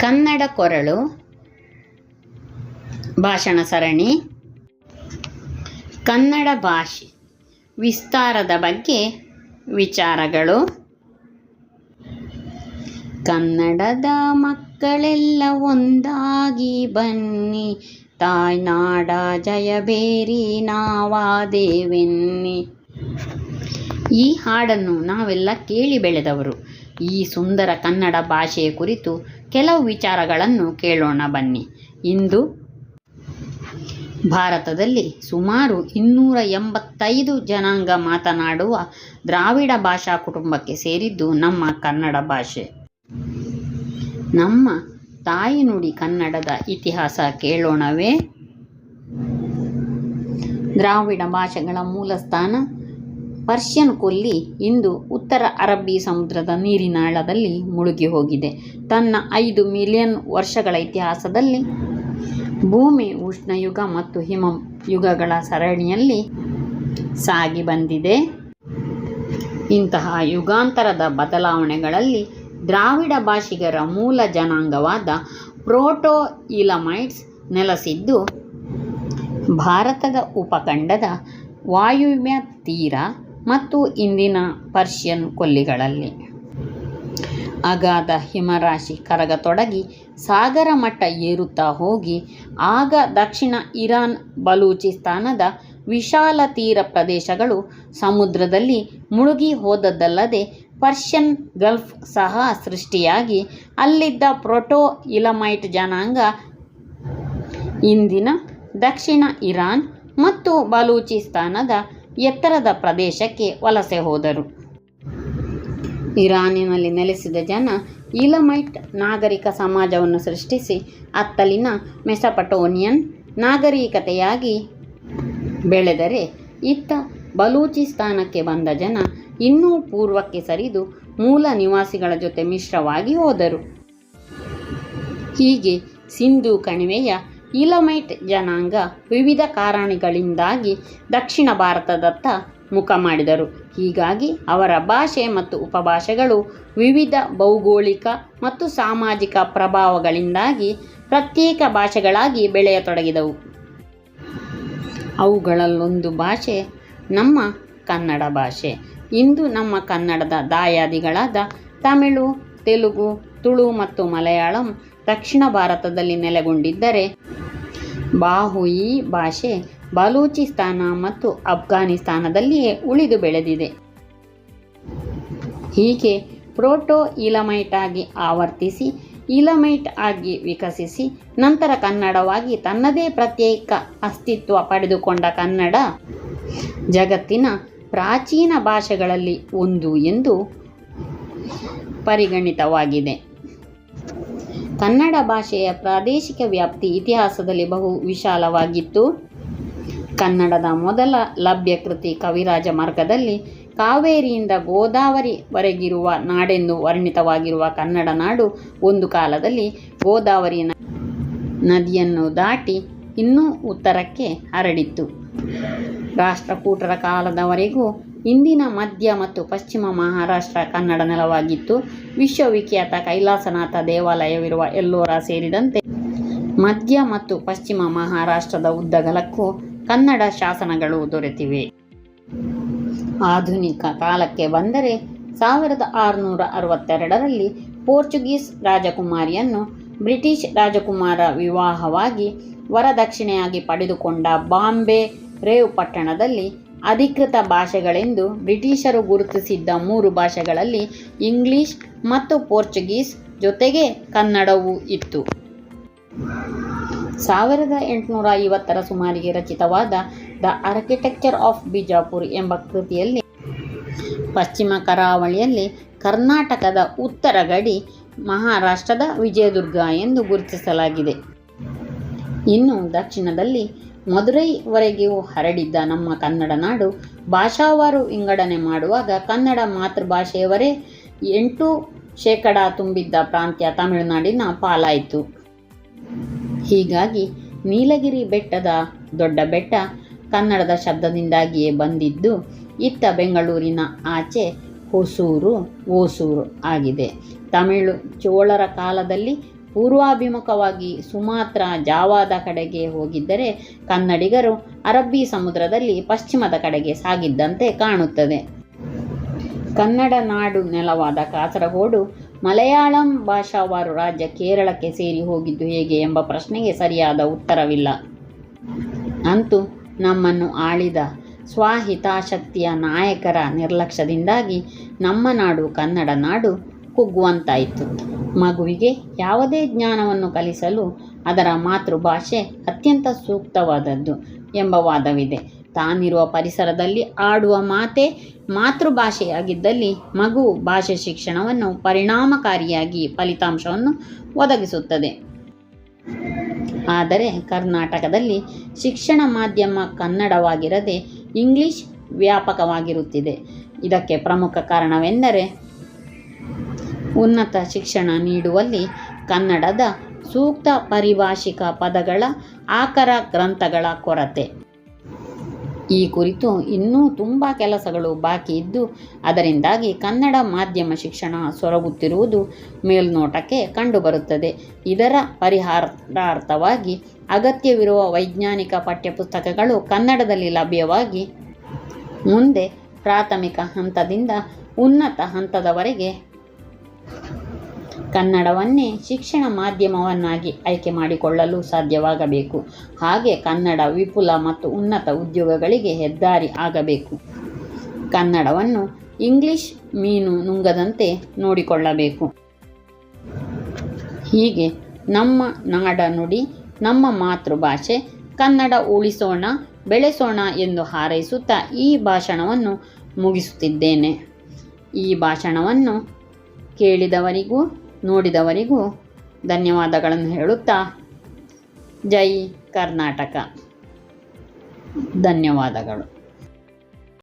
ಕನ್ನಡ ಕೊರಳು ಭಾಷಣ ಸರಣಿ. ಕನ್ನಡ ಭಾಷೆ ವಿಸ್ತಾರದ ಬಗ್ಗೆ ವಿಚಾರಗಳು. ಕನ್ನಡದ ಮಕ್ಕಳೆಲ್ಲ ಒಂದಾಗಿ ಬನ್ನಿ. ತಾಯ್ನಾಡ ಜಯಬೇರಿ ನಾವಾದೇವೆನ್ನಿ. ಈ ಹಾಡನ್ನು ನಾವೆಲ್ಲ ಕೇಳಿ ಬೆಳೆದವರು. ಈ ಸುಂದರ ಕನ್ನಡ ಭಾಷೆಯ ಕುರಿತು ಕೆಲವು ವಿಚಾರಗಳನ್ನು ಕೇಳೋಣ ಬನ್ನಿ. ಇಂದು ಭಾರತದಲ್ಲಿ ಸುಮಾರು ಇನ್ನೂರ ಎಂಬತ್ತೈದು ಜನಾಂಗ ಮಾತನಾಡುವ ದ್ರಾವಿಡ ಭಾಷಾ ಕುಟುಂಬಕ್ಕೆ ಸೇರಿದ್ದು ನಮ್ಮ ಕನ್ನಡ ಭಾಷೆ. ನಮ್ಮ ತಾಯಿನುಡಿ ಕನ್ನಡದ ಇತಿಹಾಸ ಕೇಳೋಣವೇ? ದ್ರಾವಿಡ ಭಾಷೆಗಳ ಮೂಲ ಸ್ಥಾನ ಪರ್ಷಿಯನ್ ಕೊಲ್ಲಿ ಇಂದು ಉತ್ತರ ಅರಬ್ಬಿ ಸಮುದ್ರದ ನೀರಿನಾಳದಲ್ಲಿ ಮುಳುಗಿ ಹೋಗಿದೆ. ತನ್ನ ಐದು ಮಿಲಿಯನ್ ವರ್ಷಗಳ ಇತಿಹಾಸದಲ್ಲಿ ಭೂಮಿ ಉಷ್ಣಯುಗ ಮತ್ತು ಹಿಮ ಯುಗಗಳ ಸರಣಿಯಲ್ಲಿ ಸಾಗಿ ಬಂದಿದೆ. ಇಂತಹ ಯುಗಾಂತರದ ಬದಲಾವಣೆಗಳಲ್ಲಿ ದ್ರಾವಿಡ ಭಾಷಿಗರ ಮೂಲ ಜನಾಂಗವಾದ ಪ್ರೋಟೋ ಇಲಮೈಟ್ಸ್ ನೆಲೆಸಿದ್ದು, ಭಾರತದ ಉಪಖಂಡದ ವಾಯುವ್ಯ ತೀರ ಮತ್ತು ಇಂದಿನ ಪರ್ಷಿಯನ್ ಕೊಲ್ಲಿಗಳಲ್ಲಿ. ಅಗಾಧ ಹಿಮರಾಶಿ ಕರಗತೊಡಗಿ ಸಾಗರ ಮಟ್ಟ ಏರುತ್ತಾ ಹೋಗಿ, ಆಗ ದಕ್ಷಿಣ ಇರಾನ್ ಬಲೂಚಿಸ್ತಾನದ ವಿಶಾಲ ತೀರ ಪ್ರದೇಶಗಳು ಸಮುದ್ರದಲ್ಲಿ ಮುಳುಗಿ ಹೋದದ್ದಲ್ಲದೆ ಪರ್ಷಿಯನ್ ಗಲ್ಫ್ ಸಹ ಸೃಷ್ಟಿಯಾಗಿ, ಅಲ್ಲಿದ್ದ ಪ್ರೋಟೋ ಇಲಮೈಟ್ ಜನಾಂಗ ಇಂದಿನ ದಕ್ಷಿಣ ಇರಾನ್ ಮತ್ತು ಬಲೂಚಿಸ್ತಾನದ ಎತ್ತರದ ಪ್ರದೇಶಕ್ಕೆ ವಲಸೆ ಹೋದರು. ಇರಾನಿನಲ್ಲಿ ನೆಲೆಸಿದ ಜನ ಇಲಮೈಟ್ ನಾಗರಿಕ ಸಮಾಜವನ್ನು ಸೃಷ್ಟಿಸಿ, ಅತ್ತಲಿನ ಮೆಸಪಟೋನಿಯನ್ ನಾಗರಿಕತೆಯಾಗಿ ಬೆಳೆದರೆ ಇತ್ತ ಬಲೂಚಿಸ್ತಾನಕ್ಕೆ ಬಂದ ಜನ ಇನ್ನೂ ಪೂರ್ವಕ್ಕೆ ಸರಿದು ಮೂಲ ನಿವಾಸಿಗಳ ಜೊತೆ ಮಿಶ್ರವಾಗಿ ಹೋದರು. ಹೀಗೆ ಸಿಂಧೂ ಕಣಿವೆಯ ಇಲಮೈಟ್ ಜನಾಂಗ ವಿವಿಧ ಕಾರಣಗಳಿಂದಾಗಿ ದಕ್ಷಿಣ ಭಾರತದತ್ತ ಮುಖ ಮಾಡಿದರು. ಹೀಗಾಗಿ ಅವರ ಭಾಷೆ ಮತ್ತು ಉಪಭಾಷೆಗಳು ವಿವಿಧ ಭೌಗೋಳಿಕ ಮತ್ತು ಸಾಮಾಜಿಕ ಪ್ರಭಾವಗಳಿಂದಾಗಿ ಪ್ರತ್ಯೇಕ ಭಾಷೆಗಳಾಗಿ ಬೆಳೆಯತೊಡಗಿದವು. ಅವುಗಳಲ್ಲೊಂದು ಭಾಷೆ ನಮ್ಮ ಕನ್ನಡ ಭಾಷೆ. ಇಂದು ನಮ್ಮ ಕನ್ನಡದ ದಾಯಾದಿಗಳಾದ ತಮಿಳು, ತೆಲುಗು, ತುಳು ಮತ್ತು ಮಲಯಾಳಂ ದಕ್ಷಿಣ ಭಾರತದಲ್ಲಿ ನೆಲೆಗೊಂಡಿದ್ದರೆ ಬಾಹುಯಿ ಭಾಷೆ ಬಲೂಚಿಸ್ತಾನ ಮತ್ತು ಅಫ್ಘಾನಿಸ್ತಾನದಲ್ಲಿಯೇ ಉಳಿದು ಬೆಳೆದಿದೆ. ಹೀಗೆ ಪ್ರೋಟೋ ಇಲಮೈಟ್ ಆಗಿ ಆವರ್ತಿಸಿ, ಇಲಮೈಟ್ ಆಗಿ ವಿಕಸಿಸಿ, ನಂತರ ಕನ್ನಡವಾಗಿ ತನ್ನದೇ ಪ್ರತ್ಯೇಕ ಅಸ್ತಿತ್ವ ಪಡೆದುಕೊಂಡ ಕನ್ನಡ ಜಗತ್ತಿನ ಪ್ರಾಚೀನ ಭಾಷೆಗಳಲ್ಲಿ ಒಂದು ಎಂದು ಪರಿಗಣಿತವಾಗಿದೆ. ಕನ್ನಡ ಭಾಷೆಯ ಪ್ರಾದೇಶಿಕ ವ್ಯಾಪ್ತಿ ಇತಿಹಾಸದಲ್ಲಿ ಬಹು ವಿಶಾಲವಾಗಿತ್ತು. ಕನ್ನಡದ ಮೊದಲ ಲಭ್ಯ ಕೃತಿ ಕವಿರಾಜ ಮಾರ್ಗದಲ್ಲಿ ಕಾವೇರಿಯಿಂದ ಗೋದಾವರಿವರೆಗಿರುವ ನಾಡೆಂದು ವರ್ಣಿತವಾಗಿರುವ ಕನ್ನಡ ನಾಡು ಒಂದು ಕಾಲದಲ್ಲಿ ಗೋದಾವರಿ ನದಿಯನ್ನು ದಾಟಿ ಇನ್ನೂ ಉತ್ತರಕ್ಕೆ ಹರಡಿತ್ತು. ರಾಷ್ಟ್ರಕೂಟರ ಕಾಲದವರೆಗೂ ಇಂದಿನ ಮಧ್ಯ ಮತ್ತು ಪಶ್ಚಿಮ ಮಹಾರಾಷ್ಟ್ರ, ಕನ್ನಡ ನೆಲವಾಗಿತ್ತು ವಿಶ್ವವಿಖ್ಯಾತ ಕೈಲಾಸನಾಥ ದೇವಾಲಯವಿರುವ ಎಲ್ಲೋರ ಸೇರಿದಂತೆ ಮಧ್ಯ ಮತ್ತು ಪಶ್ಚಿಮ ಮಹಾರಾಷ್ಟ್ರದ ಉದ್ದಗಲಕ್ಕೂ ಕನ್ನಡ ಶಾಸನಗಳು ದೊರೆತಿವೆ. ಆಧುನಿಕ ಕಾಲಕ್ಕೆ ಬಂದರೆ ಸಾವಿರದ ಆರುನೂರ ಅರವತ್ತೆರಡರಲ್ಲಿ ಪೋರ್ಚುಗೀಸ್ ರಾಜಕುಮಾರಿಯನ್ನು ಬ್ರಿಟಿಷ್ ರಾಜಕುಮಾರ ವಿವಾಹವಾಗಿ ವರದಕ್ಷಿಣೆಯಾಗಿ ಪಡೆದುಕೊಂಡ ಬಾಂಬೆ ರೇವ್ ಪಟ್ಟಣದಲ್ಲಿ ಅಧಿಕೃತ ಭಾಷೆಗಳೆಂದು ಬ್ರಿಟಿಷರು ಗುರುತಿಸಿದ್ದ ಮೂರು ಭಾಷೆಗಳಲ್ಲಿ ಇಂಗ್ಲಿಷ್ ಮತ್ತು ಪೋರ್ಚುಗೀಸ್ ಜೊತೆಗೆ ಕನ್ನಡವೂ ಇತ್ತು. ಸಾವಿರದ ಎಂಟುನೂರ ಐವತ್ತರ ಸುಮಾರಿಗೆ ರಚಿತವಾದ ದ ಆರ್ಕಿಟೆಕ್ಚರ್ ಆಫ್ ಬಿಜಾಪುರ್ ಎಂಬ ಕೃತಿಯಲ್ಲಿ ಪಶ್ಚಿಮ ಕರಾವಳಿಯಲ್ಲಿ ಕರ್ನಾಟಕದ ಉತ್ತರ ಗಡಿ ಮಹಾರಾಷ್ಟ್ರದ ವಿಜಯದುರ್ಗ ಎಂದು ಗುರುತಿಸಲಾಗಿದೆ. ಇನ್ನು ದಕ್ಷಿಣದಲ್ಲಿ ಮದುರೈವರೆಗೂ ಹರಡಿದ್ದ ನಮ್ಮ ಕನ್ನಡ ನಾಡು, ಭಾಷಾವಾರು ವಿಂಗಡಣೆ ಮಾಡುವಾಗ ಕನ್ನಡ ಮಾತೃಭಾಷೆಯವರೇ ಎಂಟು ಶೇಕಡ ತುಂಬಿದ್ದ ಪ್ರಾಂತ್ಯ ತಮಿಳುನಾಡಿನ ಪಾಲಾಯಿತು. ಹೀಗಾಗಿ ನೀಲಗಿರಿ ಬೆಟ್ಟದ ದೊಡ್ಡ ಬೆಟ್ಟ ಕನ್ನಡದ ಶಬ್ದದಿಂದಾಗಿಯೇ ಬಂದಿದ್ದು, ಇತ್ತ ಬೆಂಗಳೂರಿನ ಆಚೆ ಹೊಸೂರು, ಓಸೂರು ಆಗಿದೆ. ತಮಿಳು ಚೋಳರ ಕಾಲದಲ್ಲಿ ಪೂರ್ವಾಭಿಮುಖವಾಗಿ ಸುಮಾತ್ರ ಜಾವಾದ ಕಡೆಗೆ ಹೋಗಿದ್ದರೆ ಕನ್ನಡಿಗರು ಅರಬ್ಬಿ ಸಮುದ್ರದಲ್ಲಿ ಪಶ್ಚಿಮದ ಕಡೆಗೆ ಸಾಗಿದ್ದಂತೆ ಕಾಣುತ್ತದೆ. ಕನ್ನಡ ನಾಡು ನೆಲವಾದ ಕಾಸರಗೋಡು ಮಲಯಾಳಂ ಭಾಷಾವಾರು ರಾಜ್ಯ ಕೇರಳಕ್ಕೆ ಸೇರಿ ಹೋಗಿದ್ದು ಹೇಗೆ ಎಂಬ ಪ್ರಶ್ನೆಗೆ ಸರಿಯಾದ ಉತ್ತರವಿಲ್ಲ. ಅಂತೂ ನಮ್ಮನ್ನು ಆಳಿದ ಸ್ವಹಿತಾಸಕ್ತಿಯ ನಾಯಕರ ನಿರ್ಲಕ್ಷ್ಯದಿಂದಾಗಿ ನಮ್ಮ ನಾಡು ಕನ್ನಡ ನಾಡು ಕುಗ್ಗುವಂತಾಯಿತು. ಮಗುವಿಗೆ ಯಾವುದೇ ಜ್ಞಾನವನ್ನು ಕಲಿಸಲು ಅದರ ಮಾತೃಭಾಷೆ ಅತ್ಯಂತ ಸೂಕ್ತವಾದದ್ದು ಎಂಬ ವಾದವಿದೆ. ತಾನಿರುವ ಪರಿಸರದಲ್ಲಿ ಆಡುವ ಮಾತೆ ಮಾತೃಭಾಷೆಯಾಗಿದ್ದಲ್ಲಿ ಮಗು ಭಾಷೆ ಶಿಕ್ಷಣವನ್ನು ಪರಿಣಾಮಕಾರಿಯಾಗಿ ಫಲಿತಾಂಶವನ್ನು ಒದಗಿಸುತ್ತದೆ. ಆದರೆ ಕರ್ನಾಟಕದಲ್ಲಿ ಶಿಕ್ಷಣ ಮಾಧ್ಯಮ ಕನ್ನಡವಾಗಿರದೆ ಇಂಗ್ಲಿಷ್ ವ್ಯಾಪಕವಾಗಿರುತ್ತಿದೆ. ಇದಕ್ಕೆ ಪ್ರಮುಖ ಕಾರಣವೆಂದರೆ ಉನ್ನತ ಶಿಕ್ಷಣ ನೀಡುವಲ್ಲಿ ಕನ್ನಡದ ಸೂಕ್ತ ಪರಿಭಾಷಿಕ ಪದಗಳ ಆಕರ ಗ್ರಂಥಗಳ ಕೊರತೆ. ಈ ಕುರಿತು ಇನ್ನೂ ತುಂಬ ಕೆಲಸಗಳು ಬಾಕಿ ಇದ್ದು, ಅದರಿಂದಾಗಿ ಕನ್ನಡ ಮಾಧ್ಯಮ ಶಿಕ್ಷಣ ಸೊರಗುತ್ತಿರುವುದು ಮೇಲ್ನೋಟಕ್ಕೆ ಕಂಡುಬರುತ್ತದೆ. ಇದರ ಪರಿಹಾರಾರ್ಥವಾಗಿ ಅಗತ್ಯವಿರುವ ವೈಜ್ಞಾನಿಕ ಪಠ್ಯಪುಸ್ತಕಗಳು ಕನ್ನಡದಲ್ಲಿ ಲಭ್ಯವಾಗಿ ಮುಂದೆ ಪ್ರಾಥಮಿಕ ಹಂತದಿಂದ ಉನ್ನತ ಹಂತದವರೆಗೆ ಕನ್ನಡವನ್ನೇ ಶಿಕ್ಷಣ ಮಾಧ್ಯಮವನ್ನಾಗಿ ಆಯ್ಕೆ ಮಾಡಿಕೊಳ್ಳಲು ಸಾಧ್ಯವಾಗಬೇಕು. ಹಾಗೆ ಕನ್ನಡ ವಿಪುಲ ಮತ್ತು ಉನ್ನತ ಉದ್ಯೋಗಗಳಿಗೆ ಹೆದ್ದಾರಿ ಆಗಬೇಕು. ಕನ್ನಡವನ್ನು ಇಂಗ್ಲಿಷ್ ಮೀನು ನುಂಗದಂತೆ ನೋಡಿಕೊಳ್ಳಬೇಕು. ಹೀಗೆ ನಮ್ಮ ನಾಡ ನುಡಿ, ನಮ್ಮ ಮಾತೃಭಾಷೆ ಕನ್ನಡ ಉಳಿಸೋಣ, ಬೆಳೆಸೋಣ ಎಂದು ಹಾರೈಸುತ್ತಾ ಈ ಭಾಷಣವನ್ನು ಮುಗಿಸುತ್ತಿದ್ದೇನೆ. ಈ ಭಾಷಣವನ್ನು ಕೇಳಿದವರಿಗೂ ನೋಡಿದವರಿಗೂ ಧನ್ಯವಾದಗಳನ್ನು ಹೇಳುತ್ತಾ ಜೈ ಕರ್ನಾಟಕ. ಧನ್ಯವಾದಗಳು.